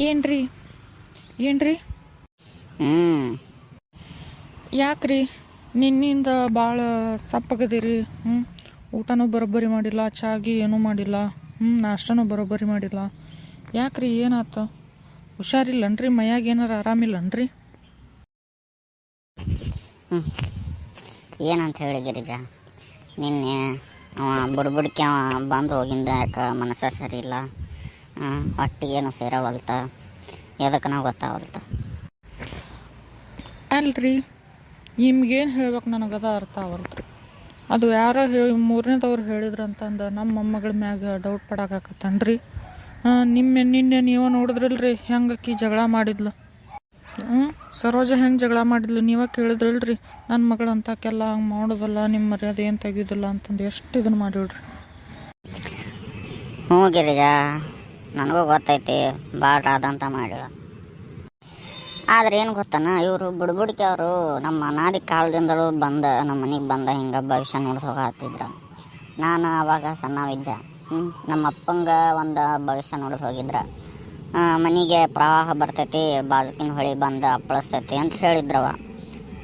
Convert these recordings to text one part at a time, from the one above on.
ಏನ್ರಿ? ಏನ್ರಿ? ಹ್ಞೂ ಯಾಕ್ರಿ? ನಿನ್ನಿಂದ ಭಾಳ ಸಪ್ಪಗದಿರಿ ಹ್ಞೂ ಊಟನೂ ಬರೋಬ್ಬರಿ ಮಾಡಿಲ್ಲ ಚಾಗಿ ಏನೂ ಮಾಡಿಲ್ಲ ಹ್ಞೂ ನಾಷ್ಟನೂ ಬರೋಬ್ಬರಿ ಮಾಡಿಲ್ಲ. ಯಾಕ್ರಿ ಏನಾಯ್ತು ಹುಷಾರಿಲ್ಲನ್ರಿ ಮೈಯಾಗ ಏನಾರ ಆರಾಮಿಲ್ಲನ್ರಿ? ಏನಂತ ಹೇಳಿ ಗಿರಿಜಾ ನಿನ್ನೆ ಅವ ಬುಡ್ಬುಡ್ಕೆ ಅವ ಬಂದು ಹೋಗಿಂದ ಯಾಕೆ ಮನಸ್ಸ ಸರಿ ಇಲ್ಲ? ಹೊಟ್ಟಿಗೇನು ಸೇರವಲ್ತ ಎದಕ್ಕೆ ನಾವು ಗೊತ್ತಾವಲ್ತ ಅಲ್ರಿ ನಿಮ್ಗೇನು ಹೇಳ್ಬೇಕು ನನಗದ ಅರ್ಥ ಆವಲ್ತ್ರಿ ಅದು ಯಾರೋ ಹೇಳಿ ಮೂರನೇದವ್ರು ಹೇಳಿದ್ರಂತಂದು ನಮ್ಮ ಮೊಮ್ಮಗಳ ಮ್ಯಾಗ ಡೌಟ್ ಪಡಾಕತ್ತನ್ರಿ ನಿಮ್ಮ ನಿನ್ನೆ ನೀವು ನೋಡಿದ್ರಲ್ರಿ ಹೆಂಗಕ್ಕಿ ಜಗಳ ಮಾಡಿದ್ಲು? ಹ್ಞೂ ಸರೋಜ ಹೆಂಗೆ ಜಗಳ ಮಾಡಿದ್ಲು ನೀವೇ ಕೇಳಿದ್ರಲ್ರಿ? ನನ್ನ ಮಗಳು ಅಂತಕ್ಕೆಲ್ಲ ಹಂಗೆ ಮಾಡೋದಲ್ಲ ನಿಮ್ಮ ಮರ್ಯಾದೆ ಏನು ತೆಗಿಯೋದಿಲ್ಲ ಅಂತಂದು ಎಷ್ಟು ಇದನ್ನು ಮಾಡಿಡ್ರಿ ಹ್ಞೂ ಗಿರಿಜಾ. ನನಗೂ ಗೊತ್ತೈತಿ ಭಾಳ ರಾದಂತ ಮಾಡಿಳು ಆದ್ರೆ ಏನು ಗೊತ್ತಾನ, ಇವರು ಬುಡ್ಬುಡ್ಕೆ ಅವರು ನಮ್ಮ ಅನಾದಿ ಕಾಲದಿಂದಲೂ ಬಂದ, ನಮ್ಮ ಮನೆಗೆ ಬಂದ ಹಿಂಗೆ ಭವಿಷ್ಯ ನೋಡ್ದು ಹೋಗತ್ತಿದ್ರು ನಾನು ಆವಾಗ ಹ್ಞೂ ನಮ್ಮ ಅಪ್ಪಂಗ ಒಂದು ಭವಿಷ್ಯ ನೋಡ್ದು ಹೋಗಿದ್ರ ಮನೆಗೆ ಪ್ರವಾಹ ಬರ್ತೈತಿ, ಬಾಜುಕಿನ ಹೊಳಿ ಬಂದು ಅಪ್ಪಳಿಸ್ತೈತಿ ಅಂತ ಹೇಳಿದ್ರವ.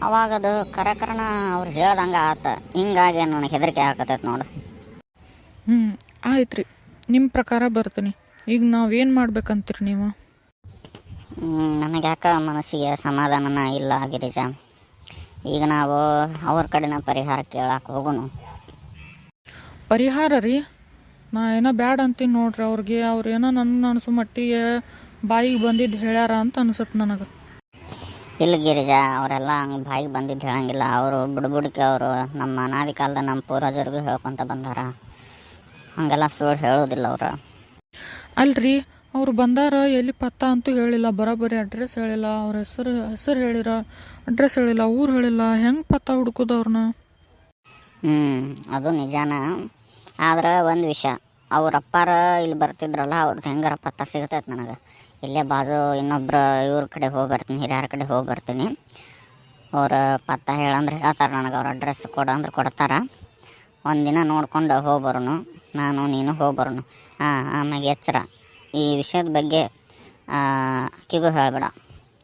ಅವಾಗ ಅದು ಕರಕರಣ ಅವ್ರು ಹೇಳ್ದಂಗೆ ಆತ. ಹಿಂಗಾಗಿ ನನಗೆ ಹೆದರಿಕೆ ಹಾಕತೈತಿ ನೋಡು. ಹ್ಞೂ ಆಯ್ತು ರೀ ನಿಮ್ಮ ಪ್ರಕಾರ ಬರ್ತೀನಿ. ಈಗ ನಾವೇನು ಮಾಡ್ಬೇಕಂತೀರಿ ನೀವು? ನನಗ್ಯಾಕ ನನಗೆ ಯಾಕ ಮನಸ್ಸಿಗೆ ಸಮಾಧಾನನ ಇಲ್ಲ ಗಿರಿಜಾ ಈಗ ನಾವು ಅವ್ರ ಕಡೆನ ಪರಿಹಾರ ಕೇಳಕ್ಕೆ ಹೋಗುನು. ಪರಿಹಾರ ರೀ? ನಾ ಏನೋ ಬ್ಯಾಡ ಅಂತೀನಿ ನೋಡ್ರಿ ಅವ್ರಿಗೆ. ಅವ್ರು ಏನೋ ನನ್ನ ಅನಿಸೋ ಮಟ್ಟಿಗೆ ಬಾಯಿಗೆ ಬಂದಿದ್ದು ಹೇಳ್ಯಾರ ಅಂತ ಅನ್ಸುತ್ತೆ ನನಗೆ. ಇಲ್ಲ ಗಿರಿಜಾ ಅವರೆಲ್ಲ ಹಂಗೆ ಬಾಯಿಗೆ ಬಂದಿದ್ದು ಹೇಳಂಗಿಲ್ಲ. ಅವರು ಬುಡ್ಬುಡ್ಕೆ ಅವರು ನಮ್ಮ ಅನಾದಿ ಕಾಲದ ನಮ್ಮ ಪೂರ್ವಜರಿಗೂ ಹೇಳ್ಕೊತ ಬಂದಾರ. ಹಂಗೆಲ್ಲ ಸುಳ್ಳು ಹೇಳೋದಿಲ್ಲ ಅವರು. ಅಲ್ರಿ, ಅವ್ರು ಬಂದಾರ, ಎಲ್ಲಿ ಪತ್ತ ಅಂತೂ ಹೇಳಿಲ್ಲ ಬರೋಬ್ಬರಿ ಅಡ್ರೆಸ್ ಹೇಳಿಲ್ಲ, ಅವ್ರ ಹೆಸರು ಹೆಸರು ಹೇಳಿರ ಅಡ್ರೆಸ್ ಹೇಳಿಲ್ಲ, ಊರು ಹೇಳಿಲ್ಲ, ಹೆಂಗೆ ಪತ್ತ ಹುಡ್ಕೋದು ಅವ್ರನ್ನ ಹ್ಞೂ ಅದು ನಿಜಾನ. ಆದ್ರೆ ಒಂದು ವಿಷಯ, ಅವ್ರ ಅಪ್ಪಾರ ಇಲ್ಲಿ ಬರ್ತಿದ್ರಲ್ಲ ಅವ್ರದ್ದು ಹೆಂಗಾರ ಪತ್ತ ಸಿಗತೈತೆ ನನಗೆ. ಇಲ್ಲೇ ಬಾಜು ಇನ್ನೊಬ್ರ ಇವ್ರ ಕಡೆ ಹೋಗಿ ಬರ್ತೀನಿ, ಹಿರಿಯರ ಕಡೆ ಹೋಗಿ ಬರ್ತೀನಿ. ಅವ್ರ ಪತ್ತ ಹೇಳಂದ್ರೆ ಹೇಳ್ತಾರೆ ನನಗೆ, ಅವ್ರ ಅಡ್ರೆಸ್ ಕೊಡು ಅಂದ್ರೆ ಕೊಡ್ತಾರೆ. ಒಂದಿನ ನೋಡ್ಕೊಂಡು ಹೋಗಿ ಬರೋನು. ನಾನು ನೀನು ಹೋಗ್ಬರೋಣ ಹಾಂ ಆಮ್ಯಾಗ ಎಚ್ಚರ. ಈ ವಿಷಯದ ಬಗ್ಗೆ ಕಿಗೂ ಹೇಳಬೇಡ.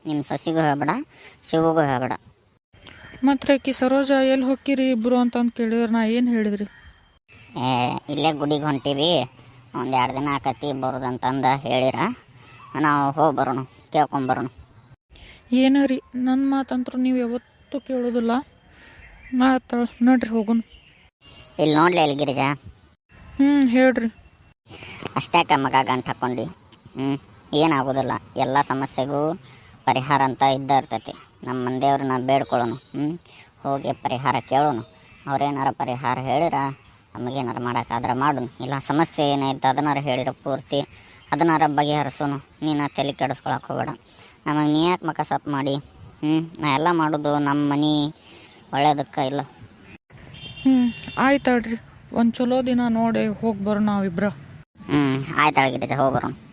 ನಿಮ್ಮ ಸೊಸಿಗೂ ಹೇಳಬೇಡ ಶಿವಗೂ ಹೇಳಬೇಡ. ಮತ್ತೆ ಕಿ ಸರೋಜ ಎಲ್ಲಿ ಹೋಗಿರಿ ಇಬ್ಬರು ಅಂತಂದು ಕೇಳಿದ್ರೆ ನಾ ಏನು ಹೇಳಿದ್ರಿ? ಏ ಇಲ್ಲೇ ಗುಡಿಗೆ ಹೊಂಟೀವಿ. ಒಂದು ಎರಡು ದಿನ ಆಕತಿ ಬರೋದಂತಂದು ಹೇಳಿರ. ನಾವು ಹೋಗಿ ಬರೋಣ ಕೇಳ್ಕೊಂಬರೋಣ ಏನು ರೀ ನನ್ನ ಮಾತಂತರೂ ನೀವು ಯಾವತ್ತೂ ಕೇಳೋದಿಲ್ಲ. ಮಾತಾಳ ನಡ್ರಿ ಹೋಗೋಣ ಇಲ್ಲಿ ನೋಡ್ಲಿ ಇಲ್ಲಿ ಗಿರಿಜಾ. ಹ್ಞೂ ಹೇಳ್ರಿ. ಅಷ್ಟ್ಯಾಕ ಮಗ ಗಂಟು ಹಾಕ್ಕೊಂಡು ಹ್ಞೂ ಏನಾಗೋದಿಲ್ಲ. ಎಲ್ಲ ಸಮಸ್ಯೆಗೂ ಪರಿಹಾರ ಅಂತ ಇದ್ದ ಇರ್ತೈತಿ. ನಮ್ಮ ಮಂದಿಯವ್ರನ್ನ ಬೇಡ್ಕೊಳ್ಳೋನು. ಹ್ಞೂ ಹೋಗಿ ಪರಿಹಾರ ಕೇಳೋನು. ಅವ್ರೇನಾರ ಪರಿಹಾರ ಹೇಳಿರ ನಮಗೇನಾರು ಮಾಡೋಕ್ಕಾದ್ರೆ ಮಾಡೋನು. ಇಲ್ಲ ಸಮಸ್ಯೆ ಏನೈತೆ ಅದನ್ನಾರು ಹೇಳಿರ ಪೂರ್ತಿ. ಅದನ್ನಾರ ಬಗೆಹರಿಸೋನು. ನೀನು ತಲೆ ಕೆಡಿಸ್ಕೊಳಕ್ಕೆ ಹೋಗಬೇಡ. ನಮಗೆ ನೀ ಯಾಕೆ ಮಕ ಸಪ್ ಮಾಡಿ? ಹ್ಞೂ ನಾ ಎಲ್ಲ ಮಾಡೋದು ನಮ್ಮ ಮನೆ ಒಳ್ಳೇದಕ್ಕೆ ಇಲ್ಲ. ಹ್ಞೂ ಆಯ್ತಾಳ್ರಿ ಒಂದು ಚಲೋ ದಿನ ನೋಡಿ ಹೋಗಿ ಬರೋಣ ನಾವಿಬ್ರ. ಹ್ಞೂ ಆಯ್ತು ಹೋಗಿ